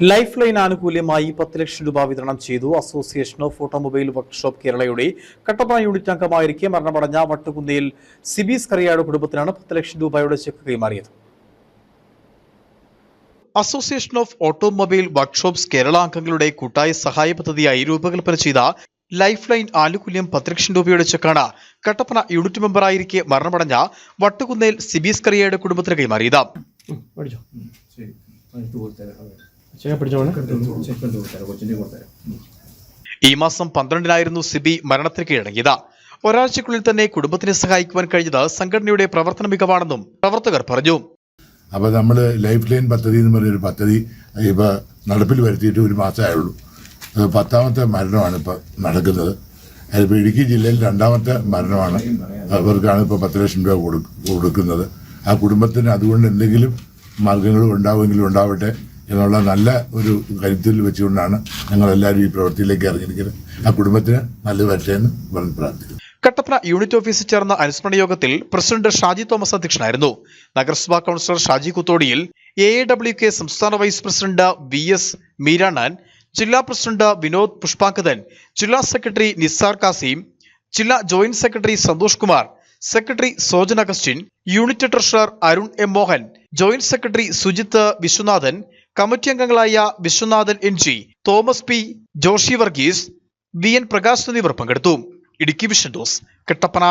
Life line ആനുകൂല്യമായി പത്ത് ലക്ഷം രൂപ വിതരണം ചെയ്തു. അസോസിയേഷൻ ഓഫ് ഓട്ടോമൊബൈൽ വർക്ക്ഷോപ്പ് കേരളയുടെ കട്ടപ്പന യൂണിറ്റ് അംഗമായിരിക്കെ മരണമടഞ്ഞ വട്ടുകുന്നയിൽ സിബിസ് കറിയാട് കുടുംബത്തിനാണ് പത്ത് ലക്ഷം രൂപയുടെ ചെക്ക് കൈമാറിയത്. Association of automobile workshops Kerala അംഗങ്ങളുടെ കൂട്ടായ സഹായ പദ്ധതിയായി രൂപകൽപ്പന ചെയ്ത ലൈഫ് ലൈൻ ആനുകൂല്യം പത്ത് ലക്ഷം രൂപയുടെ ചെക്കാണ് കട്ടപ്പന യൂണിറ്റ് മെമ്പറായിരിക്കെ മരണമടഞ്ഞ വട്ടുകുന്നേൽ സിബിസ് കറിയയുടെ കുടുംബത്തിന് കൈമാറിയത്. ഈ മാസം പന്ത്രണ്ടിനായിരുന്നു സിബി മരണത്തിന് കീഴടങ്ങിയത് ഒരാഴ്ചക്കുള്ളിൽ തന്നെ കുടുംബത്തിനെ സഹായിക്കുവാൻ കഴിഞ്ഞത് സംഘടനയുടെ പ്രവർത്തന മികവാണെന്നും പ്രവർത്തകർ പറഞ്ഞു. അപ്പോൾ നമ്മൾ ലൈഫ് ലൈൻ പദ്ധതി എന്ന് പറഞ്ഞൊരു പദ്ധതി ഇപ്പോൾ നടപ്പിൽ വരുത്തിയിട്ട് ഒരു മാസമായുള്ളൂ അത് പത്താമത്തെ മരണമാണ് ഇപ്പോൾ നടക്കുന്നത്. അതിപ്പോൾ ഇടുക്കി ജില്ലയിൽ രണ്ടാമത്തെ മരണമാണ് അവർക്കാണ് ഇപ്പോൾ പത്ത് ലക്ഷം രൂപ കൊടുക്കുന്നത്. ആ കുടുംബത്തിന് അതുകൊണ്ട് എന്തെങ്കിലും മാർഗങ്ങളും ഉണ്ടാവുമെങ്കിലും ഉണ്ടാവട്ടെ. എന്നുള്ള നല്ല ഒരു കരുത്തിൽ വെച്ചുകൊണ്ടാണ് ഞങ്ങളെല്ലാവരും ഈ പ്രവൃത്തിയിലേക്ക് ഇറങ്ങിയിരിക്കുന്നത്. ആ കുടുംബത്തിന് നല്ല വരട്ടെ എന്ന് പറഞ്ഞ് പ്രാർത്ഥിക്കുന്നു. കട്ടപ്പന യൂണിറ്റ് ഓഫീസിൽ ചേർന്ന അനുസ്മരണ യോഗത്തിൽ പ്രസിഡന്റ് ഷാജി തോമസ് അധ്യക്ഷനായിരുന്നു. നഗരസഭാ കൗൺസിലർ ഷാജി കുത്തോടിയിൽ എ എ ഡബ്ല്യു കെ സംസ്ഥാന vice president V S Meeranan ജില്ലാ പ്രസിഡന്റ് വിനോദ് പുഷ്പാങ്കദൻ ജില്ലാ സെക്രട്ടറി നിസാർ കാസിം ജില്ലാ joint secretary Santhosh Kumar secretary Sojan Augustine unit treasurer Arun M Mohan joint secretary Sujith Viswanathan committee അംഗങ്ങളായ Viswanathan N G Thomas P Joshy Varghese V N Prakash എന്നിവർ പങ്കെടുത്തു. Idukki vision ഡോസ് കട്ടപ്പന.